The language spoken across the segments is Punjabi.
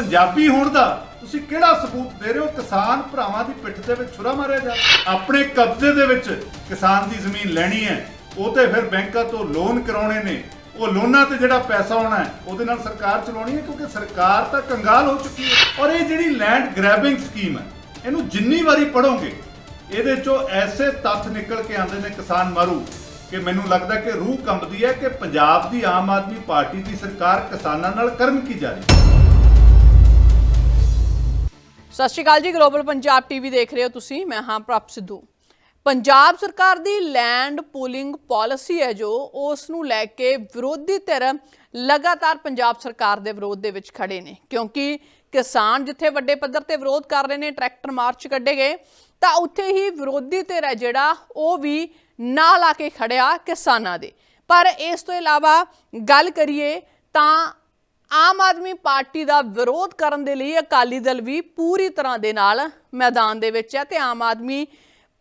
ਪੰਜਾਬੀ ਹੋਣ ਦਾ ਤੁਸੀਂ ਕਿਹੜਾ ਸਬੂਤ ਦੇ ਰਹੇ ਹੋ? ਕਿਸਾਨ ਭਰਾਵਾਂ ਦੀ ਪਿੱਠ ਦੇ ਵਿੱਚ ਛੁਰਾ ਮਾਰਿਆ ਜਾ ਆਪਣੇ ਕਬਜ਼ੇ ਦੇ ਵਿੱਚ ਕਿਸਾਨ ਦੀ ਜ਼ਮੀਨ ਲੈਣੀ ਹੈ। ਉਹ ਤੇ ਫਿਰ ਬੈਂਕਾਂ ਤੋਂ ਲੋਨ ਕਰਾਉਣੇ ਨੇ। ਉਹ ਲੋਨਾਂ ਤੇ ਜਿਹੜਾ ਪੈਸਾ ਆਉਣਾ ਉਹਦੇ ਨਾਲ ਸਰਕਾਰ ਚਲਾਉਣੀ ਹੈ ਕਿਉਂਕਿ ਸਰਕਾਰ ਤਾਂ ਕੰਗਾਲ ਹੋ ਚੁੱਕੀ ਹੈ। ਔਰ ਇਹ ਜਿਹੜੀ ਲੈਂਡ ਗ੍ਰੈਬਿੰਗ ਸਕੀਮ ਹੈ, ਇਹਨੂੰ ਜਿੰਨੀ ਵਾਰੀ ਪੜੋਗੇ ਇਹਦੇ ਚੋਂ ਐਸੇ ਤੱਥ ਨਿਕਲ ਕੇ ਆਉਂਦੇ ਨੇ ਕਿਸਾਨ ਮਾਰੂ ਕਿ ਮੈਨੂੰ ਲੱਗਦਾ ਕਿ ਰੂਹ ਕੰਬਦੀ ਹੈ ਕਿ ਪੰਜਾਬ ਦੀ ਆਮ ਆਦਮੀ ਪਾਰਟੀ ਦੀ ਸਰਕਾਰ ਕਿਸਾਨਾਂ ਨਾਲ ਕਰਮ ਕੀ ਜਾ ਰਹੀ ਹੈ। ਸਤਿ ਸ਼੍ਰੀ ਅਕਾਲ ਜੀ ਗਲੋਬਲ ਪੰਜਾਬ ਟੀਵੀ ਦੇਖ ਰਹੇ ਹੋ ਤੁਸੀਂ, ਮੈਂ ਹਾਂ ਪ੍ਰਭ ਸਿੱਧੂ। ਪੰਜਾਬ ਸਰਕਾਰ ਦੀ ਲੈਂਡ ਪੂਲਿੰਗ ਪਾਲਿਸੀ ਹੈ ਜੋ, ਉਸ ਨੂੰ ਲੈ ਕੇ ਵਿਰੋਧੀ ਧਿਰ ਲਗਾਤਾਰ ਪੰਜਾਬ ਸਰਕਾਰ ਦੇ ਵਿਰੋਧ ਦੇ ਵਿੱਚ ਖੜੇ ਨੇ। ਕਿਉਂਕਿ ਕਿਸਾਨ ਜਿੱਥੇ ਵੱਡੇ ਪੱਧਰ ਤੇ ਵਿਰੋਧ ਕਰ ਰਹੇ ਨੇ, ਟਰੈਕਟਰ ਮਾਰਚ ਕੱਢੇ ਗਏ, ਤਾਂ ਉੱਥੇ ਹੀ ਵਿਰੋਧੀ ਧਿਰ ਹੈ ਜਿਹੜਾ, ਉਹ ਵੀ ਨਾਲ ਆ ਕੇ ਖੜਿਆ ਕਿਸਾਨਾਂ ਦੇ। ਪਰ ਇਸ ਤੋਂ ਇਲਾਵਾ ਗੱਲ ਕਰੀਏ ਤਾਂ ਆਮ ਆਦਮੀ ਪਾਰਟੀ ਦਾ ਵਿਰੋਧ ਕਰਨ ਦੇ ਲਈ ਅਕਾਲੀ ਦਲ ਵੀ ਪੂਰੀ ਤਰ੍ਹਾਂ ਦੇ ਨਾਲ ਮੈਦਾਨ ਦੇ ਵਿੱਚ ਹੈ ਤੇ ਆਮ ਆਦਮੀ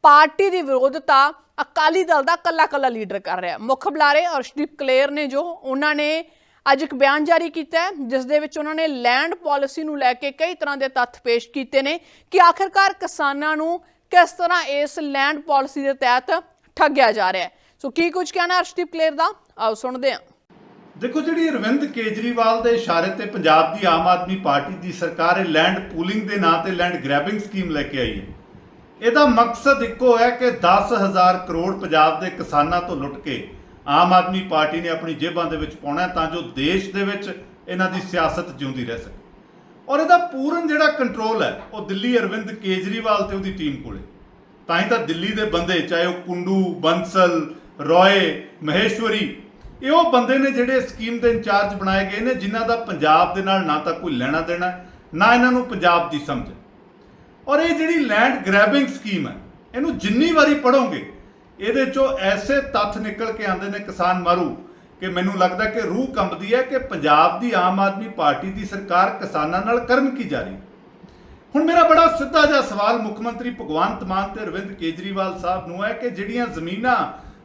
ਪਾਰਟੀ ਦੀ ਵਿਰੋਧਤਾ ਅਕਾਲੀ ਦਲ ਦਾ ਕੱਲਾ-ਕੱਲਾ ਲੀਡਰ ਕਰ ਰਿਹਾ ਮੁੱਖ ਬੁਲਾਰੇ ਅਰਸ਼ਦੀਪ ਕਲੇਰ ਨੇ ਜੋ ਉਹਨਾਂ ਨੇ ਅੱਜ ਇੱਕ ਬਿਆਨ ਜਾਰੀ ਕੀਤਾ ਹੈ, ਜਿਸ ਦੇ ਵਿੱਚ ਉਹਨਾਂ ਨੇ ਲੈਂਡ ਪਾਲਿਸੀ ਨੂੰ ਲੈ ਕੇ ਕਈ ਤਰ੍ਹਾਂ ਦੇ ਤੱਥ ਪੇਸ਼ ਕੀਤੇ ਨੇ ਕਿ ਆਖਿਰਕਾਰ ਕਿਸਾਨਾਂ ਨੂੰ ਕਿਸ ਤਰ੍ਹਾਂ ਇਸ ਲੈਂਡ ਪਾਲਿਸੀ ਦੇ ਤਹਿਤ ਠੱਗਿਆ ਜਾ ਰਿਹਾ ਹੈ। ਸੋ ਕੀ ਕੁਝ ਕਹਿਣਾ ਅਰਸ਼ਦੀਪ ਕਲੇਰ ਦਾ? ਆਓ ਸੁਣਦੇ ਹਾਂ। ਦੇਖੋ ਜਿਹੜੀ ਅਰਵਿੰਦ ਕੇਜਰੀਵਾਲ ਦੇ ਇਸ਼ਾਰੇ ਤੇ ਪੰਜਾਬ ਦੀ ਆਮ ਆਦਮੀ ਪਾਰਟੀ ਦੀ ਸਰਕਾਰ ਇਹ ਲੈਂਡ ਪੂਲਿੰਗ ਦੇ ਨਾਂ ਤੇ ਲੈਂਡ ਗ੍ਰੈਬਿੰਗ ਸਕੀਮ ਲੈ ਕੇ ਆਈ ਹੈ। ਇਹਦਾ ਮਕਸਦ ਇੱਕੋ ਹੈ ਕਿ 10000 ਕਰੋੜ ਪੰਜਾਬ ਦੇ ਕਿਸਾਨਾਂ ਤੋਂ ਲੁੱਟ ਕੇ ਆਮ ਆਦਮੀ ਪਾਰਟੀ ਨੇ ਆਪਣੀ ਜੇਬਾਂ ਦੇ ਵਿੱਚ ਪਾਉਣਾ ਤਾਂ ਜੋ ਦੇਸ਼ ਦੇ ਵਿੱਚ ਇਹਨਾਂ ਦੀ ਸਿਆਸਤ ਜਿਉਂਦੀ ਰਹਿ ਸਕੇ। ਔਰ ਇਹਦਾ ਪੂਰਨ ਜਿਹੜਾ ਕੰਟਰੋਲ ਹੈ, ਉਹ ਦਿੱਲੀ ਅਰਵਿੰਦ ਕੇਜਰੀਵਾਲ ਤੇ ਉਹਦੀ ਟੀਮ ਕੋਲੇ ਤਾਂ ਹੀ ਤਾਂ ਦਿੱਲੀ ਦੇ ਬੰਦੇ, ਚਾਹੇ ਉਹ ਕੁੰਡੂ, ਬੰਸਲ, ਰੋਏ, ਮਹੇਸ਼ਵਰੀ ਇਹ ਉਹ ਬੰਦੇ ਨੇ ਜਿਹੜੇ ਸਕੀਮ ਦੇ ਇੰਚਾਰਜ ਬਣਾਏ ਗਏ ਨੇ, ਜਿਨ੍ਹਾਂ ਦਾ ਪੰਜਾਬ ਦੇ ਨਾਲ ਨਾ ਤਾਂ ਕੋਈ ਲੈਣਾ ਦੇਣਾ, ਨਾ ਇਹਨਾਂ ਨੂੰ ਪੰਜਾਬ ਦੀ ਸਮਝ। ਔਰ ਇਹ ਜਿਹੜੀ ਲੈਂਡ ਗ੍ਰੈਬਿੰਗ ਸਕੀਮ ਹੈ, ਇਹਨੂੰ ਜਿੰਨੀ ਵਾਰੀ ਪੜੋਗੇ ਇਹਦੇ ਚੋਂ ਐਸੇ ਤੱਥ ਨਿਕਲ ਕੇ ਆਉਂਦੇ ਨੇ ਕਿਸਾਨ ਮਾਰੂ, ਕਿ ਮੈਨੂੰ ਲੱਗਦਾ ਕਿ ਰੂਹ ਕੰਬਦੀ ਹੈ ਕਿ ਪੰਜਾਬ ਦੀ ਆਮ ਆਦਮੀ ਪਾਰਟੀ ਦੀ ਸਰਕਾਰ ਕਿਸਾਨਾਂ ਨਾਲ ਕਰਮ ਕੀ ਜਾ ਰਹੀ। ਹੈ ਹੁਣ ਮੇਰਾ ਬੜਾ ਸਿੱਧਾ ਜਿਹਾ ਸਵਾਲ ਮੁੱਖ ਮੰਤਰੀ ਭਗਵੰਤ ਮਾਨ ਤੇ ਅਰਵਿੰਦ ਕੇਜਰੀਵਾਲ ਸਾਹਿਬ ਨੂੰ ਹੈ ਕਿ ਜਿਹੜੀਆਂ ਜ਼ਮੀਨਾਂ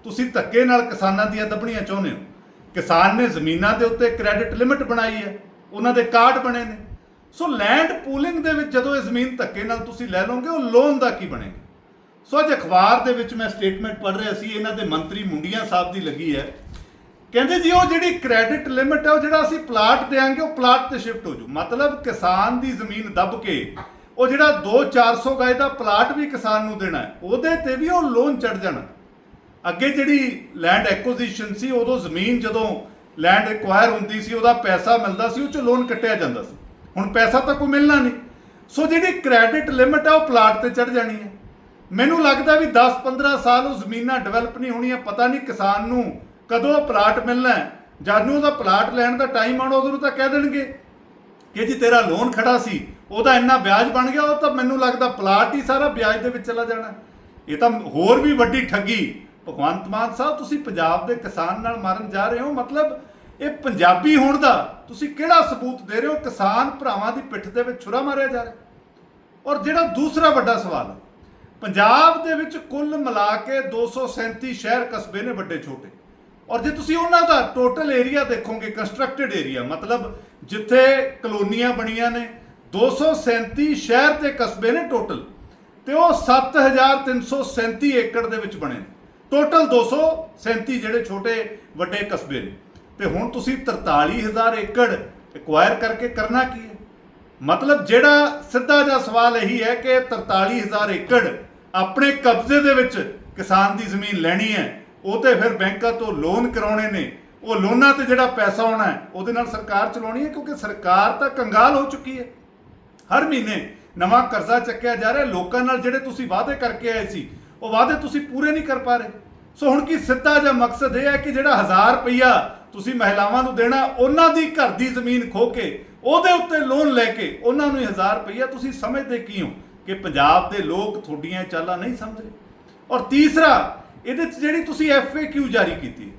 ਤੁਸੀਂ ਧੱਕੇ ਨਾਲ ਕਿਸਾਨਾਂ ਦੀਆਂ ਦੱਬਣੀਆਂ ਚਾਹੁੰਦੇ ਹੋ ਕਿਸਾਨ ਨੇ ਜ਼ਮੀਨਾਂ ਦੇ ਉੱਤੇ ਕ੍ਰੈਡਿਟ ਲਿਮਿਟ ਬਣਾਈ ਹੈ, ਉਹਨਾਂ ਦੇ ਕਾਰਡ ਬਣੇ ਨੇ। ਸੋ ਲੈਂਡ ਪੂਲਿੰਗ ਦੇ ਵਿੱਚ ਜਦੋਂ ਇਹ ਜ਼ਮੀਨ ਧੱਕੇ ਨਾਲ ਤੁਸੀਂ ਲੈ ਲਓਗੇ, ਉਹ ਲੋਨ ਦਾ ਕੀ ਬਣੇਗਾ? ਸੋ ਅੱਜ ਅਖਬਾਰ ਦੇ ਵਿੱਚ ਮੈਂ ਸਟੇਟਮੈਂਟ ਪੜ੍ਹ ਰਿਹਾ ਸੀ, ਇਹਨਾਂ ਦੇ ਮੰਤਰੀ ਮੁੰਡੀਆਂ ਸਾਹਿਬ ਦੀ ਲੱਗੀ ਹੈ। ਕਹਿੰਦੇ ਜੀ, ਉਹ ਜਿਹੜੀ ਕ੍ਰੈਡਿਟ ਲਿਮਿਟ ਹੈ, ਉਹ ਜਿਹੜਾ ਅਸੀਂ ਪਲਾਟ ਦੇਾਂਗੇ ਉਹ ਪਲਾਟ ਤੇ ਸ਼ਿਫਟ ਹੋ ਜੂ ਮਤਲਬ ਕਿਸਾਨ ਦੀ ਜ਼ਮੀਨ ਦੱਬ ਕੇ, ਉਹ ਜਿਹੜਾ 2-400 ਗਾਇ ਦਾ ਪਲਾਟ ਵੀ ਕਿਸਾਨ ਨੂੰ ਦੇਣਾ ਉਹਦੇ ਤੇ ਵੀ ਉਹ ਲੋਨ ਚੜ ਜਾਣਾ। ਅੱਗੇ ਜਿਹੜੀ ਲੈਂਡ ਐਕੁਜੀਸ਼ਨ ਸੀ, ਉਦੋਂ ਜ਼ਮੀਨ ਜਦੋਂ ਲੈਂਡ ਐਕਵਾਇਰ ਹੁੰਦੀ ਸੀ, ਉਹਦਾ ਪੈਸਾ ਮਿਲਦਾ ਸੀ, ਉਹ ਚ ਲੋਨ ਕੱਟਿਆ ਜਾਂਦਾ ਸੀ। ਹੁਣ ਪੈਸਾ ਤਾਂ ਕੋਈ ਮਿਲਣਾ ਨਹੀਂ। ਸੋ ਜਿਹੜੀ ਕ੍ਰੈਡਿਟ ਲਿਮਿਟ ਹੈ ਉਹ ਪਲਾਟ ਤੇ ਚੜ ਜਾਣੀ ਹੈ। ਮੈਨੂੰ ਲੱਗਦਾ ਵੀ 10-15 ਸਾਲ ਉਹ ਜ਼ਮੀਨਾਂ ਡਿਵੈਲਪ ਨਹੀਂ ਹੋਣੀਆਂ, ਪਤਾ ਨਹੀਂ ਕਿਸਾਨ ਨੂੰ ਕਦੋਂ ਉਹ ਪਲਾਟ ਮਿਲਣਾ ਹੈ। ਜਦ ਨੂੰ ਉਹਦਾ ਪਲਾਟ ਲੈਣ ਦਾ ਟਾਈਮ ਆਉਣਾ, ਉਦੋਂ ਤਾਂ ਕਹਿ ਦੇਣਗੇ ਕਿ ਜੀ ਤੇਰਾ ਲੋਨ ਖੜਾ ਸੀ, ਉਹਦਾ ਇੰਨਾ ਵਿਆਜ ਬਣ ਗਿਆ, ਉਹ ਤਾਂ ਮੈਨੂੰ ਲੱਗਦਾ ਪਲਾਟ ਹੀ ਸਾਰਾ ਵਿਆਜ ਦੇ ਵਿੱਚ ਚਲਾ ਜਾਣਾ। ਇਹ ਤਾਂ ਹੋਰ ਵੀ ਵੱਡੀ ਠੱਗੀ ਭਗਵੰਤ ਮਾਨ ਸਾਹਿਬ, ਤੁਸੀਂ ਪੰਜਾਬ ਦੇ ਕਿਸਾਨ ਨਾਲ ਮਾਰਨ ਜਾ ਰਹੇ ਹੋ, ਮਤਲਬ ਇਹ ਪੰਜਾਬੀ ਹੋਣ ਦਾ ਤੁਸੀਂ ਕਿਹੜਾ ਸਬੂਤ ਦੇ ਰਹੇ ਹੋ? ਕਿਸਾਨ ਭਰਾਵਾਂ ਦੀ ਪਿੱਠ ਦੇ ਵਿੱਚ ਛੁਰਾ ਮਾਰਿਆ ਜਾ ਰਿਹਾ। ਔਰ ਜਿਹੜਾ ਦੂਸਰਾ ਵੱਡਾ ਸਵਾਲ ਪੰਜਾਬ ਦੇ ਵਿੱਚ ਕੁੱਲ ਮਿਲਾ ਕੇ 237 ਸ਼ਹਿਰ ਕਸਬੇ ਨੇ ਵੱਡੇ ਛੋਟੇ। ਔਰ ਜੇ ਤੁਸੀਂ ਉਹਨਾਂ ਦਾ ਟੋਟਲ ਏਰੀਆ ਦੇਖੋਗੇ ਕੰਸਟਰਕਟਡ ਏਰੀਆ ਮਤਲਬ ਜਿੱਥੇ ਕਲੋਨੀਆਂ ਬਣੀਆਂ ਨੇ 237 ਸ਼ਹਿਰ ਤੇ ਕਸਬੇ ਨੇ ਟੋਟਲ ਤੇ ਉਹ 7337 ਏਕੜ ਦੇ ਵਿੱਚ ਬਣੇ ਨੇ। ਟੋਟਲ 237 ਜਿਹੜੇ ਛੋਟੇ ਵੱਡੇ ਕਸਬੇ ਨੇ। ਤੇ ਹੁਣ ਤੁਸੀਂ 43000 ਏਕੜ ਐਕਵਾਇਰ ਕਰਕੇ ਕਰਨਾ ਕੀ ਹੈ? ਮਤਲਬ ਜਿਹੜਾ ਸਿੱਧਾ ਜਿਹਾ ਸਵਾਲ ਇਹੀ ਹੈ ਕਿ 43000 ਏਕੜ ਆਪਣੇ ਕਬਜ਼ੇ ਦੇ ਵਿੱਚ ਕਿਸਾਨ ਦੀ ਜ਼ਮੀਨ ਲੈਣੀ ਹੈ, ਉਹ ਤੇ ਫਿਰ ਬੈਂਕਾਂ ਤੋਂ ਲੋਨ ਕਰਾਉਣੇ ਨੇ, ਉਹ ਲੋਨਾਂ ਤੇ ਜਿਹੜਾ ਪੈਸਾ ਆਉਣਾ ਹੈ, ਉਹਦੇ ਨਾਲ ਸਰਕਾਰ ਚਲਾਉਣੀ ਹੈ, ਕਿਉਂਕਿ ਸਰਕਾਰ ਤਾਂ ਕੰਗਾਲ ਹੋ ਚੁੱਕੀ ਹੈ। ਹਰ ਮਹੀਨੇ ਨਵਾਂ ਕਰਜ਼ਾ ਚੱਕਿਆ ਜਾ ਰਿਹਾ, ਲੋਕਾਂ ਨਾਲ ਜਿਹੜੇ ਤੁਸੀਂ ਵਾਅਦੇ ਕਰਕੇ ਆਏ ਸੀ ਉਹ ਵਾਅਦੇ ਤੁਸੀਂ ਪੂਰੇ ਨਹੀਂ ਕਰ ਪਾ ਰਹੇ। ਸੋ ਹੁਣ ਕੀ ਸਿੱਧਾ ਜਿਹਾ ਮਕਸਦ ਇਹ ਹੈ ਕਿ ਜਿਹੜਾ 1000 ਰੁਪਈਆ ਤੁਸੀਂ ਮਹਿਲਾਵਾਂ ਨੂੰ ਦੇਣਾ, ਉਹਨਾਂ ਦੀ ਘਰ ਦੀ ਜ਼ਮੀਨ ਖੋ ਕੇ, ਉਹਦੇ ਉੱਤੇ ਲੋਨ ਲੈ ਕੇ ਉਹਨਾਂ ਨੂੰ 1000 ਰੁਪਈਆ ਤੁਸੀਂ ਸਮਝਦੇ ਕੀ ਹੋ? ਕਿ ਪੰਜਾਬ ਦੇ ਲੋਕ ਤੁਹਾਡੀਆਂ ਇਹ ਚਾਲਾਂ ਨਹੀਂ ਸਮਝ ਰਹੇ। ਔਰ ਤੀਸਰਾ, ਇਹਦੇ 'ਚ ਜਿਹੜੀ ਤੁਸੀਂ ਐਫਏਕਿਊ ਜਾਰੀ ਕੀਤੀ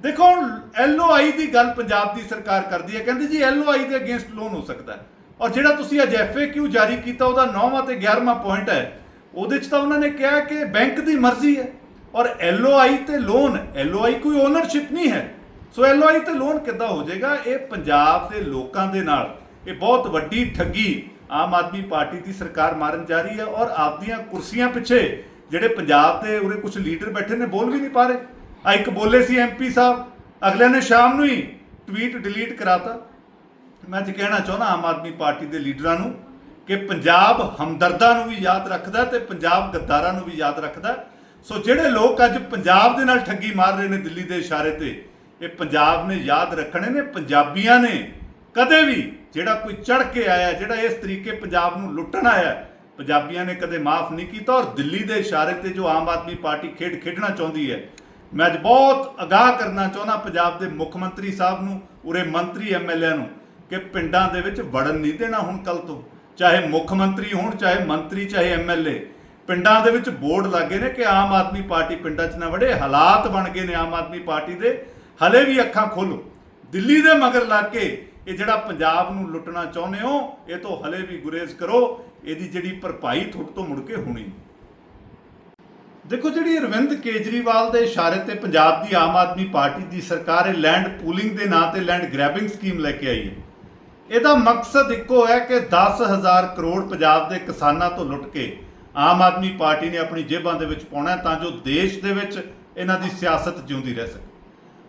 ਦੇਖੋ ਹੁਣ ਐਲਓਆਈ ਦੀ ਗੱਲ ਪੰਜਾਬ ਦੀ ਸਰਕਾਰ ਕਰਦੀ ਹੈ। ਕਹਿੰਦੀ ਜੀ ਐਲਓਆਈ ਦੇ ਅਗੇਂਸਟ ਲੋਨ ਹੋ ਸਕਦਾ ਔਰ ਜਿਹੜਾ ਤੁਸੀਂ ਅੱਜ ਐਫਏਕਿਊ ਜਾਰੀ ਕੀਤਾ, ਉਹਦਾ 9ਵਾਂ ਤੇ 11ਵਾਂ ਪੁਆਇੰਟ ਹੈ। ਉਹਦੇ 'ਚ ਤਾਂ ਉਹਨਾਂ ਨੇ ਕਿਹਾ ਕਿ ਬੈਂਕ ਦੀ ਮਰਜ਼ੀ ਹੈ। ਔਰ ਐਲਓਆਈ ਤੇ ਲੋਨ, ਐਲਓਆਈ ਕੋਈ ਓਨਰਸ਼ਿਪ ਨਹੀਂ ਹੈ। ਸੋ ਐਲਓਆਈ ਤੇ ਲੋਨ ਕਿੱਦਾਂ ਹੋ ਜਾਏਗਾ? ਇਹ ਪੰਜਾਬ ਦੇ ਲੋਕਾਂ ਦੇ ਨਾਲ, ਇਹ ਬਹੁਤ ਵੱਡੀ ਠੱਗੀ ਆਮ ਆਦਮੀ ਪਾਰਟੀ ਦੀ ਸਰਕਾਰ ਮਾਰਨ ਜਾ ਰਹੀ ਹੈ ਔਰ ਆਪਦੀਆਂ ਕੁਰਸੀਆਂ ਪਿੱਛੇ ਜਿਹੜੇ ਪੰਜਾਬ ਦੇ ਉਰੇ ਕੁਝ ਲੀਡਰ ਬੈਠੇ ਨੇ, ਬੋਲ ਵੀ ਨਹੀਂ ਪਾ ਰਹੇ। ਆ ਇੱਕ ਬੋਲੇ ਸੀ ਐਮਪੀ ਸਾਹਿਬ ਅਗਲੇ ਨੇ ਸ਼ਾਮ ਨੂੰ ਹੀ ਟਵੀਟ ਡਿਲੀਟ ਕਰਾਤਾ। ਮੈਂ ਅੱਜ ਕਹਿਣਾ ਚਾਹੁੰਦਾ ਆਮ ਆਦਮੀ ਪਾਰਟੀ ਦੇ ਲੀਡਰਾਂ ਨੂੰ ਕਿ ਪੰਜਾਬ ਹਮਦਰਦਾਂ ਨੂੰ ਵੀ ਯਾਦ ਰੱਖਦਾ ਤੇ ਪੰਜਾਬ ਗੱਦਾਰਾਂ ਨੂੰ ਵੀ ਯਾਦ ਰੱਖਦਾ। ਸੋ ਜਿਹੜੇ ਲੋਕ ਅੱਜ ਪੰਜਾਬ ਦੇ ਨਾਲ ਠੱਗੀ ਮਾਰ ਰਹੇ ਨੇ ਦਿੱਲੀ ਦੇ ਇਸ਼ਾਰੇ ਤੇ, ਇਹ ਪੰਜਾਬ ਨੇ ਯਾਦ ਰੱਖਣੇ ਨੇ, ਪੰਜਾਬੀਆਂ ਨੇ ਕਦੇ ਵੀ ਜਿਹੜਾ ਕੋਈ ਚੜ ਕੇ ਆਇਆ, ਜਿਹੜਾ ਇਸ ਤਰੀਕੇ ਪੰਜਾਬ ਨੂੰ ਲੁੱਟਣ ਆਇਆ, ਪੰਜਾਬੀਆਂ ਨੇ ਕਦੇ ਮਾਫ ਨਹੀਂ ਕੀਤਾ ਔਰ ਦਿੱਲੀ ਦੇ ਇਸ਼ਾਰੇ ਤੇ ਜੋ ਆਮ ਆਦਮੀ ਪਾਰਟੀ ਖੇਡ ਖੇਡਣਾ ਚਾਹੁੰਦੀ ਹੈ, ਮੈਂ ਅੱਜ ਬਹੁਤ ਅਗਾਹ ਕਰਨਾ ਚਾਹੁੰਦਾ ਪੰਜਾਬ ਦੇ ਮੁੱਖ ਮੰਤਰੀ ਸਾਹਿਬ ਨੂੰ, ਉਰੇ ਮੰਤਰੀ ਐਮਐਲਏ ਨੂੰ, ਕਿ ਪਿੰਡਾਂ ਦੇ ਵਿੱਚ ਵੜਨ ਨਹੀਂ ਦੇਣਾ ਹੁਣ ਕੱਲ ਤੋਂ। ਚਾਹੇ ਮੁੱਖ ਮੰਤਰੀ ਹੋਣ, ਚਾਹੇ ਮੰਤਰੀ, ਚਾਹੇ ਐਮਐਲਏ ਪਿੰਡਾਂ ਦੇ ਵਿੱਚ ਬੋਰਡ ਲੱਗੇ ਨੇ ਕਿ ਆਮ ਆਦਮੀ ਪਾਰਟੀ ਪਿੰਡਾਂ 'ਚ ਨਾ ਵੜੇ, ਹਾਲਾਤ ਬਣ ਗਏ ਨੇ ਆਮ ਆਦਮੀ ਪਾਰਟੀ ਦੇ, ਹਲੇ ਵੀ ਅੱਖਾਂ ਖੋਲੋ। ਦਿੱਲੀ ਦੇ ਮਗਰ ਲੱਗ ਕੇ ਇਹ ਜਿਹੜਾ ਪੰਜਾਬ ਨੂੰ ਲੁੱਟਣਾ ਚਾਹੁੰਦੇ ਹੋ, ਇਹ ਤੋਂ ਹਲੇ ਵੀ ਗੁਰੇਜ਼ ਕਰੋ, ਇਹਦੀ ਜਿਹੜੀ ਭਰਪਾਈ ਤੁਹਾਡੇ ਤੋਂ ਮੁੜ ਕੇ ਹੋਣੀ ਨਹੀਂ। ਦੇਖੋ, ਜਿਹੜੀ ਅਰਵਿੰਦ ਕੇਜਰੀਵਾਲ ਦੇ ਇਸ਼ਾਰੇ ਤੇ ਪੰਜਾਬ ਦੀ ਆਮ ਆਦਮੀ ਪਾਰਟੀ ਦੀ ਸਰਕਾਰ ਇਹ ਲੈਂਡ ਪੂਲਿੰਗ ਦੇ ਨਾਂ ਤੇ ਲੈਂਡ ਗ੍ਰੈਬਿੰਗ ਸਕੀਮ ਲੈ ਕੇ ਆਈ ਹੈ। ਇਹਦਾ ਮਕਸਦ ਇੱਕੋ ਹੈ ਕਿ 10000 ਕਰੋੜ ਪੰਜਾਬ ਦੇ ਕਿਸਾਨਾਂ ਤੋਂ ਲੁੱਟ ਕੇ ਆਮ ਆਦਮੀ ਪਾਰਟੀ ਨੇ ਆਪਣੀ ਜੇਬਾਂ ਦੇ ਵਿੱਚ ਪਾਉਣਾ ਤਾਂ ਜੋ ਦੇਸ਼ ਦੇ ਵਿੱਚ ਇਹਨਾਂ ਦੀ ਸਿਆਸਤ ਜਿਉਂਦੀ ਰਹਿ ਸਕੇ।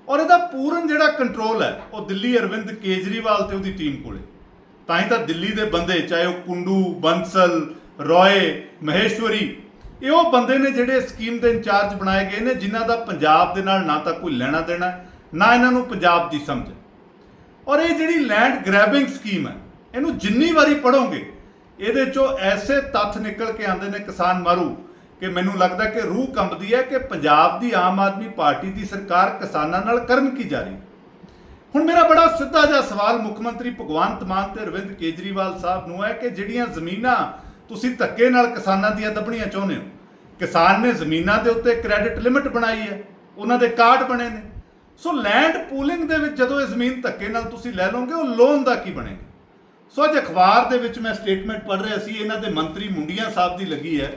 ਔਰ ਇਹਦਾ ਪੂਰਨ ਜਿਹੜਾ ਕੰਟਰੋਲ ਹੈ, ਉਹ ਦਿੱਲੀ ਅਰਵਿੰਦ ਕੇਜਰੀਵਾਲ ਤੇ ਉਹਦੀ ਟੀਮ ਕੋਲੇ ਤਾਂ ਹੀ ਤਾਂ ਦਿੱਲੀ ਦੇ ਬੰਦੇ, ਚਾਹੇ ਉਹ ਕੁੰਡੂ, ਬੰਸਲ, ਰੋਏ, ਮਹੇਸ਼ਵਰੀ, ਇਹ ਉਹ ਬੰਦੇ ਨੇ ਜਿਹੜੇ ਸਕੀਮ ਦੇ ਇੰਚਾਰਜ ਬਣਾਏ ਗਏ ਨੇ, ਜਿਨ੍ਹਾਂ ਦਾ ਪੰਜਾਬ ਦੇ ਨਾਲ ਨਾ ਤਾਂ ਕੋਈ ਲੈਣਾ ਦੇਣਾ, ਨਾ ਇਹਨਾਂ ਨੂੰ ਪੰਜਾਬ ਦੀ ਸਮਝ ਔਰ ਇਹ ਜਿਹੜੀ ਲੈਂਡ ਗ੍ਰੈਬਿੰਗ ਸਕੀਮ ਹੈ, ਇਹਨੂੰ ਜਿੰਨੀ ਵਾਰੀ ਪੜੋਗੇ ਇਹਦੇ ਚੋਂ ਐਸੇ ਤੱਥ ਨਿਕਲ ਕੇ ਆਉਂਦੇ ਨੇ ਕਿਸਾਨ ਮਾਰੂ ਕਿ ਮੈਨੂੰ ਲੱਗਦਾ ਕਿ ਰੂਹ ਕੰਬਦੀ ਹੈ ਕਿ ਪੰਜਾਬ ਦੀ ਆਮ ਆਦਮੀ ਪਾਰਟੀ ਦੀ ਸਰਕਾਰ ਕਿਸਾਨਾਂ ਨਾਲ ਕਰਨ ਕੀ ਜਾ ਰਹੀ। ਹੁਣ ਮੇਰਾ ਬੜਾ ਸਿੱਧਾ ਜਿਹਾ ਸਵਾਲ ਮੁੱਖ ਮੰਤਰੀ ਭਗਵੰਤ ਮਾਨ ਤੇ ਅਰਵਿੰਦ ਕੇਜਰੀਵਾਲ ਸਾਹਿਬ ਨੂੰ ਹੈ ਕਿ ਜਿਹੜੀਆਂ ਜ਼ਮੀਨਾਂ ਤੁਸੀਂ ਧੱਕੇ ਨਾਲ ਕਿਸਾਨਾਂ ਦੀਆਂ ਦੱਬਣੀਆਂ ਚਾਹੁੰਦੇ ਹੋ, ਕਿਸਾਨ ਨੇ ਜ਼ਮੀਨਾਂ ਦੇ ਉੱਤੇ ਕ੍ਰੈਡਿਟ ਲਿਮਿਟ ਬਣਾਈ ਹੈ, ਉਹਨਾਂ ਦੇ ਕਾਰਡ ਬਣੇ ਨੇ। ਸੋ ਲੈਂਡ ਪੂਲਿੰਗ ਦੇ ਵਿੱਚ ਜਦੋਂ ਇਹ ਜ਼ਮੀਨ ਧੱਕੇ ਨਾਲ ਤੁਸੀਂ ਲੈ ਲਓਗੇ, ਉਹ ਲੋਨ ਦਾ ਕੀ ਬਣੇਗਾ? ਸੋ ਅੱਜ ਅਖਬਾਰ ਦੇ ਵਿੱਚ ਮੈਂ ਸਟੇਟਮੈਂਟ ਪੜ੍ਹ ਰਿਹਾ ਸੀ, ਇਹਨਾਂ ਦੇ ਮੰਤਰੀ ਮੁੰਡੀਆਂ ਸਾਹਿਬ ਦੀ ਲੱਗੀ ਹੈ।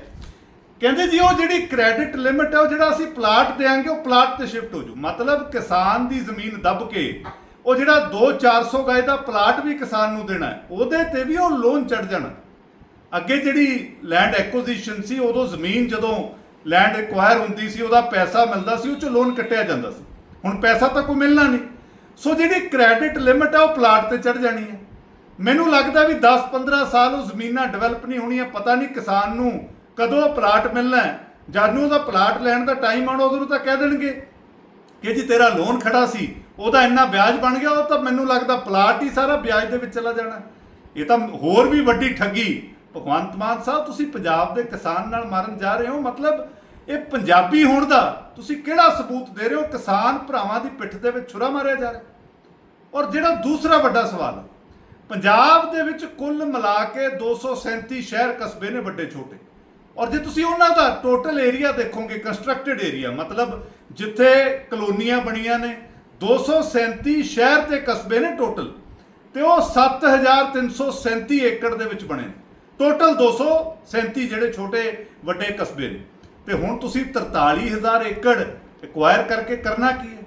ਕਹਿੰਦੇ ਜੀ, ਉਹ ਜਿਹੜੀ ਕ੍ਰੈਡਿਟ ਲਿਮਿਟ ਹੈ, ਉਹ ਜਿਹੜਾ ਅਸੀਂ ਪਲਾਟ ਦੇਾਂਗੇ ਉਹ ਪਲਾਟ ਤੇ ਸ਼ਿਫਟ ਹੋ ਜੂ ਮਤਲਬ ਕਿਸਾਨ ਦੀ ਜ਼ਮੀਨ ਦੱਬ ਕੇ, ਉਹ ਜਿਹੜਾ 2-400 ਗਜ ਦਾ ਪਲਾਟ ਵੀ ਕਿਸਾਨ ਨੂੰ ਦੇਣਾ ਹੈ, ਉਹਦੇ ਤੇ ਵੀ ਉਹ ਲੋਨ ਚੜ ਜਾਣਾ। ਅੱਗੇ ਜਿਹੜੀ ਲੈਂਡ ਐਕੁਜੀਸ਼ਨ ਸੀ, ਉਦੋਂ ਜ਼ਮੀਨ ਜਦੋਂ ਲੈਂਡ ਐਕਵਾਇਰ ਹੁੰਦੀ ਸੀ, ਉਹਦਾ ਪੈਸਾ ਮਿਲਦਾ ਸੀ, ਉਹ 'ਚ ਲੋਨ ਕੱਟਿਆ ਜਾਂਦਾ ਸੀ। ਹੁਣ ਪੈਸਾ ਤਾਂ ਕੋਈ ਮਿਲਣਾ ਨਹੀਂ। ਸੋ ਜਿਹੜੀ ਕ੍ਰੈਡਿਟ ਲਿਮਿਟ ਆ, ਉਹ ਪਲਾਟ ਤੇ ਚੜ ਜਾਣੀ ਹੈ। ਮੈਨੂੰ ਲੱਗਦਾ ਵੀ 10-15 ਸਾਲ ਉਹ ਜ਼ਮੀਨਾਂ ਡਿਵੈਲਪ ਨਹੀਂ ਹੋਣੀਆਂ, ਪਤਾ ਨਹੀਂ ਕਿਸਾਨ ਨੂੰ ਕਦੋਂ ਉਹ ਪਲਾਟ ਮਿਲਣਾ ਹੈ। ਜਦ ਨੂੰ ਉਹਦਾ ਪਲਾਟ ਲੈਣ ਦਾ ਟਾਈਮ ਆਉਣਾ, ਉਦੋਂ ਤਾਂ ਕਹਿ ਦੇਣਗੇ ਕਿ ਜੀ ਤੇਰਾ ਲੋਨ ਖੜਾ ਸੀ, ਉਹਦਾ ਇੰਨਾ ਵਿਆਜ ਬਣ ਗਿਆ, ਉਹ ਤਾਂ ਮੈਨੂੰ ਲੱਗਦਾ ਪਲਾਟ ਹੀ ਸਾਰਾ ਵਿਆਜ ਦੇ ਵਿੱਚ ਚਲਾ ਜਾਣਾ। ਇਹ ਤਾਂ ਹੋਰ ਵੀ ਵੱਡੀ ਠੱਗੀ। ਭਗਵੰਤ ਮਾਨ ਸਾਹਿਬ, ਤੁਸੀਂ ਪੰਜਾਬ ਦੇ ਕਿਸਾਨ ਨਾਲ ਮਾਰਨ ਜਾ ਰਹੇ ਹੋ, ਮਤਲਬ ਇਹ ਪੰਜਾਬੀ ਹੋਣ ਦਾ ਤੁਸੀਂ ਕਿਹੜਾ ਸਬੂਤ ਦੇ ਰਹੇ ਹੋ? ਕਿਸਾਨ ਭਰਾਵਾਂ ਦੀ ਪਿੱਠ ਦੇ ਵਿੱਚ ਛੁਰਾ ਮਾਰਿਆ ਜਾ ਰਿਹਾ। ਔਰ ਜਿਹੜਾ ਦੂਸਰਾ ਵੱਡਾ ਸਵਾਲ, ਪੰਜਾਬ ਦੇ ਵਿੱਚ ਕੁੱਲ ਮਿਲਾ ਕੇ 237 ਸ਼ਹਿਰ ਕਸਬੇ ਨੇ ਵੱਡੇ ਛੋਟੇ। ਔਰ ਜੇ ਤੁਸੀਂ ਉਹਨਾਂ ਦਾ ਟੋਟਲ ਏਰੀਆ ਦੇਖੋਗੇ ਕੰਸਟਰਕਟਡ ਏਰੀਆ ਮਤਲਬ ਜਿੱਥੇ ਕਲੋਨੀਆਂ ਬਣੀਆਂ ਨੇ 237 ਸ਼ਹਿਰ ਤੇ ਕਸਬੇ ਨੇ ਟੋਟਲ ਤੇ ਉਹ 7337 ਏਕੜ ਦੇ ਵਿੱਚ ਬਣੇ ਨੇ। ਟੋਟਲ 237 ਜਿਹੜੇ ਛੋਟੇ ਵੱਡੇ ਕਸਬੇ ਨੇ। ਤੇ ਹੁਣ ਤੁਸੀਂ 43000 ਏਕੜ ਐਕਵਾਇਰ ਕਰਕੇ ਕਰਨਾ ਕੀ ਹੈ?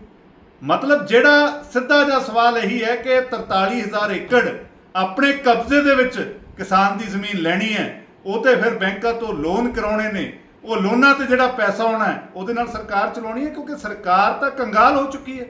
ਮਤਲਬ ਜਿਹੜਾ ਸਿੱਧਾ ਜਿਹਾ ਸਵਾਲ ਇਹੀ ਹੈ ਕਿ 43000 ਏਕੜ ਆਪਣੇ ਕਬਜ਼ੇ ਦੇ ਵਿੱਚ ਕਿਸਾਨ ਦੀ ਜ਼ਮੀਨ ਲੈਣੀ ਹੈ, ਉਹ ਤੇ ਫਿਰ ਬੈਂਕਾਂ ਤੋਂ ਲੋਨ ਕਰਾਉਣੇ ਨੇ, ਉਹ ਲੋਨਾਂ ਤੇ ਜਿਹੜਾ ਪੈਸਾ ਆਉਣਾ ਉਹਦੇ ਨਾਲ ਸਰਕਾਰ ਚਲਾਉਣੀ ਹੈ ਕਿਉਂਕਿ ਸਰਕਾਰ ਤਾਂ ਕੰਗਾਲ ਹੋ ਚੁੱਕੀ ਹੈ।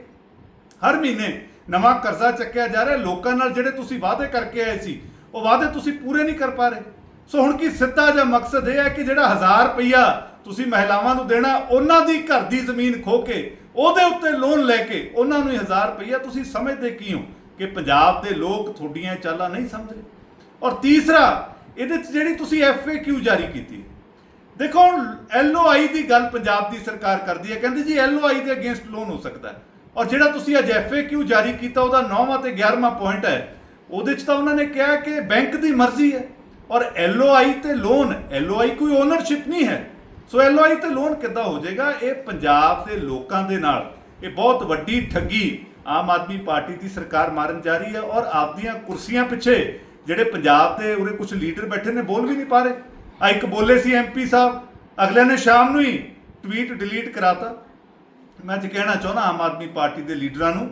ਹਰ ਮਹੀਨੇ ਨਵਾਂ ਕਰਜ਼ਾ ਚੱਕਿਆ ਜਾ ਰਿਹਾ, ਲੋਕਾਂ ਨਾਲ ਜਿਹੜੇ ਤੁਸੀਂ ਵਾਅਦੇ ਕਰਕੇ ਆਏ ਸੀ, ਉਹ ਵਾਅਦੇ ਤੁਸੀਂ ਪੂਰੇ ਨਹੀਂ ਕਰ ਪਾ ਰਹੇ। ਸੋ ਹੁਣ ਕੀ ਸਿੱਧਾ ਜਿਹਾ ਮਕਸਦ ਇਹ ਹੈ ਕਿ ਜਿਹੜਾ 1000 ਰੁਪਈਆ ਤੁਸੀਂ ਮਹਿਲਾਵਾਂ ਨੂੰ ਦੇਣਾ, ਉਹਨਾਂ ਦੀ ਘਰ ਦੀ ਜ਼ਮੀਨ ਖੋ ਕੇ, ਉਹਦੇ ਉੱਤੇ ਲੋਨ ਲੈ ਕੇ ਉਹਨਾਂ ਨੂੰ 1000 ਰੁਪਈਆ ਤੁਸੀਂ ਸਮਝਦੇ ਕੀ ਹੋ? ਕਿ ਪੰਜਾਬ ਦੇ ਲੋਕ ਤੁਹਾਡੀਆਂ ਇਹ ਚਾਲਾਂ ਨਹੀਂ ਸਮਝ ਰਹੇ। ਔਰ ਤੀਸਰਾ, ਇਹਦੇ 'ਚ ਜਿਹੜੀ ਤੁਸੀਂ ਐਫਏਕਿਊ ਜਾਰੀ ਕੀਤੀ ਦੇਖੋ ਹੁਣ ਐਲਓਆਈ ਦੀ ਗੱਲ ਪੰਜਾਬ ਦੀ ਸਰਕਾਰ ਕਰਦੀ ਹੈ, ਕਹਿੰਦੇ ਜੀ ਐਲਓਆਈ ਦੇ ਅਗੇਂਸਟ ਲੋਨ ਹੋ ਸਕਦਾ ਹੈ। ਔਰ ਜਿਹੜਾ ਤੁਸੀਂ ਅੱਜ ਐਫਏਕਿਊ ਜਾਰੀ ਕੀਤਾ, ਉਹਦਾ 9ਵਾਂ ਤੇ 11ਵਾਂ ਪੁਆਇੰਟ ਹੈ। ਉਹਦੇ 'ਚ ਤਾਂ ਉਹਨਾਂ ਨੇ ਕਿਹਾ ਕਿ ਬੈਂਕ ਦੀ ਮਰਜ਼ੀ ਹੈ। ਔਰ ਐਲਓਆਈ ਤੇ ਲੋਨ ਐਲਓਆਈ ਕੋਈ ਓਨਰਸ਼ਿਪ ਨਹੀਂ ਹੈ। ਸੋ ਐਲਓਆਈ ਤੇ ਲੋਨ ਕਿੱਦਾਂ ਹੋ ਜਾਏਗਾ? ਇਹ ਪੰਜਾਬ ਦੇ ਲੋਕਾਂ ਦੇ ਨਾਲ। ਇਹ ਬਹੁਤ ਵੱਡੀ ਠੱਗੀ ਆਮ ਆਦਮੀ ਪਾਰਟੀ ਦੀ ਸਰਕਾਰ ਮਾਰਨ ਜਾ ਰਹੀ ਹੈ ਔਰ ਆਪਦੀਆਂ ਕੁਰਸੀਆਂ ਪਿੱਛੇ ਜਿਹੜੇ ਪੰਜਾਬ ਦੇ ਉਰੇ ਕੁਝ ਲੀਡਰ ਬੈਠੇ ਨੇ, ਬੋਲ ਵੀ ਨਹੀਂ ਪਾ ਰਹੇ। ਆ ਇੱਕ ਬੋਲੇ ਸੀ ਐਮਪੀ ਸਾਹਿਬ। ਅਗਲੇ ਨੇ ਸ਼ਾਮ ਨੂੰ ਹੀ ਟਵੀਟ ਡਿਲੀਟ ਕਰਾਤਾ। ਮੈਂ ਅੱਜ ਕਹਿਣਾ ਚਾਹੁੰਦਾ ਆਮ ਆਦਮੀ ਪਾਰਟੀ ਦੇ ਲੀਡਰਾਂ ਨੂੰ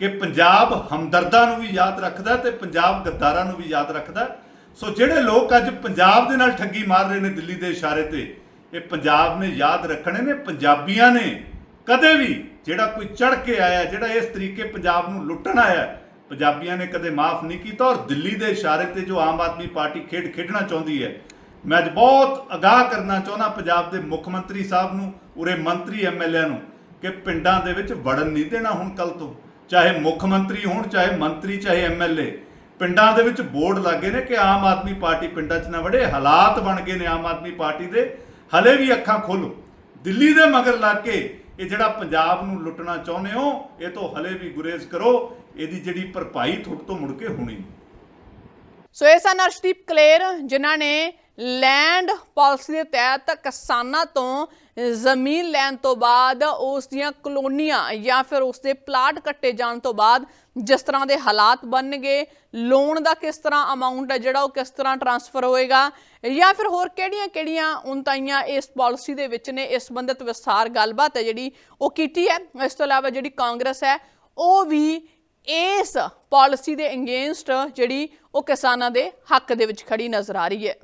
ਕਿ ਪੰਜਾਬ ਹਮਦਰਦਾਂ ਨੂੰ ਵੀ ਯਾਦ ਰੱਖਦਾ ਤੇ ਪੰਜਾਬ ਗੱਦਾਰਾਂ ਨੂੰ ਵੀ ਯਾਦ ਰੱਖਦਾ। ਸੋ ਜਿਹੜੇ ਲੋਕ ਅੱਜ ਪੰਜਾਬ ਦੇ ਨਾਲ ਠੱਗੀ ਮਾਰ ਰਹੇ ਨੇ ਦਿੱਲੀ ਦੇ ਇਸ਼ਾਰੇ ਤੇ, ਇਹ ਪੰਜਾਬ ਨੇ ਯਾਦ ਰੱਖਣੇ ਨੇ, ਪੰਜਾਬੀਆਂ ਨੇ। ਕਦੇ ਵੀ ਜਿਹੜਾ ਕੋਈ ਚੜ ਕੇ ਆਇਆ, ਜਿਹੜਾ ਇਸ ਤਰੀਕੇ ਪੰਜਾਬ ਨੂੰ ਲੁੱਟਣ ਆਇਆ, ਪੰਜਾਬੀਆਂ ਨੇ ਕਦੇ ਮਾਫ ਨਹੀਂ ਕੀਤਾ ਔਰ ਦਿੱਲੀ ਦੇ ਇਸ਼ਾਰੇ ਤੇ ਜੋ ਆਮ ਆਦਮੀ ਪਾਰਟੀ ਖੇਡ ਖੇਡਣਾ ਚਾਹੁੰਦੀ ਹੈ, ਮੈਂ ਅੱਜ ਬਹੁਤ ਅਗਾਹ ਕਰਨਾ ਚਾਹੁੰਦਾ ਪੰਜਾਬ ਦੇ ਮੁੱਖ ਮੰਤਰੀ ਸਾਹਿਬ ਨੂੰ, ਉਰੇ ਮੰਤਰੀ ਐਮਐਲਏ ਨੂੰ, ਕਿ ਪਿੰਡਾਂ ਦੇ ਵਿੱਚ ਵੜਨ ਨਹੀਂ ਦੇਣਾ ਹੁਣ ਕੱਲ ਤੋਂ। ਚਾਹੇ ਮੁੱਖ ਮੰਤਰੀ ਹੋਣ, ਚਾਹੇ ਮੰਤਰੀ, ਚਾਹੇ ਐਮਐਲਏ ਪਿੰਡਾਂ ਦੇ ਵਿੱਚ ਬੋਰਡ ਲੱਗੇ ਨੇ ਕਿ ਆਮ ਆਦਮੀ ਪਾਰਟੀ ਪਿੰਡਾਂ 'ਚ ਨਾ ਵੜੇ, ਹਾਲਾਤ ਬਣ ਗਏ ਨੇ ਆਮ ਆਦਮੀ ਪਾਰਟੀ ਦੇ। ਹਲੇ ਵੀ ਅੱਖਾਂ ਖੋਲੋ। ਦਿੱਲੀ ਦੇ ਮਗਰ ਲੱਗ ਕੇ ਇਹ ਜਿਹੜਾ ਪੰਜਾਬ ਨੂੰ ਲੁੱਟਣਾ ਚਾਹੁੰਦੇ ਹੋ, ਇਹ ਤੋਂ ਹਲੇ ਵੀ ਗੁਰੇਜ਼ ਕਰੋ। ਇਹਦੀ ਜਿਹੜੀ ਭਰਪਾਈ ਤੁਹਾਡੇ ਤੋਂ ਮੁੜ ਕੇ ਹੋਣੀ ਨਹੀਂ। ਸੋ ਇਹ ਸਨ ਅਰਸ਼ਦੀਪ ਕਲੇਰ, ਜਿਨ੍ਹਾਂ ਨੇ ਲੈਂਡ ਪਾਲਿਸੀ ਦੇ ਤਹਿਤ ਕਿਸਾਨਾਂ ਤੋਂ ਜ਼ਮੀਨ ਲੈਣ ਤੋਂ ਬਾਅਦ ਉਸ ਦੀਆਂ ਕਲੋਨੀਆਂ ਜਾਂ ਫਿਰ ਉਸ ਦੇ ਪਲਾਟ ਕੱਟੇ ਜਾਣ ਤੋਂ ਬਾਅਦ ਜਿਸ ਤਰ੍ਹਾਂ ਦੇ ਹਾਲਾਤ ਬਣਨਗੇ, ਲੋਨ ਦਾ ਕਿਸ ਤਰ੍ਹਾਂ ਅਮਾਉਂਟ ਹੈ, ਜਿਹੜਾ ਉਹ ਕਿਸ ਤਰ੍ਹਾਂ ਟਰਾਂਸਫਰ ਹੋਏਗਾ ਜਾਂ ਫਿਰ ਹੋਰ ਕਿਹੜੀਆਂ-ਕਿਹੜੀਆਂ ਉਨਤਾਈਆਂ ਇਸ ਪਾਲਿਸੀ ਦੇ ਵਿੱਚ ਨੇ, ਇਸ ਸੰਬੰਧਿਤ ਵਿਸਥਾਰ ਗੱਲਬਾਤ ਹੈ ਜਿਹੜੀ ਉਹ ਕੀਤੀ ਹੈ। ਇਸ ਤੋਂ ਇਲਾਵਾ ਜਿਹੜੀ ਕਾਂਗਰਸ ਹੈ, ਉਹ ਵੀ ਇਸ ਪਾਲਿਸੀ ਦੇ ਅਗੇਂਸਟ ਜਿਹੜੀ ਉਹ ਕਿਸਾਨਾਂ ਦੇ ਹੱਕ ਦੇ ਵਿੱਚ ਖੜੀ ਨਜ਼ਰ ਆ ਰਹੀ ਹੈ।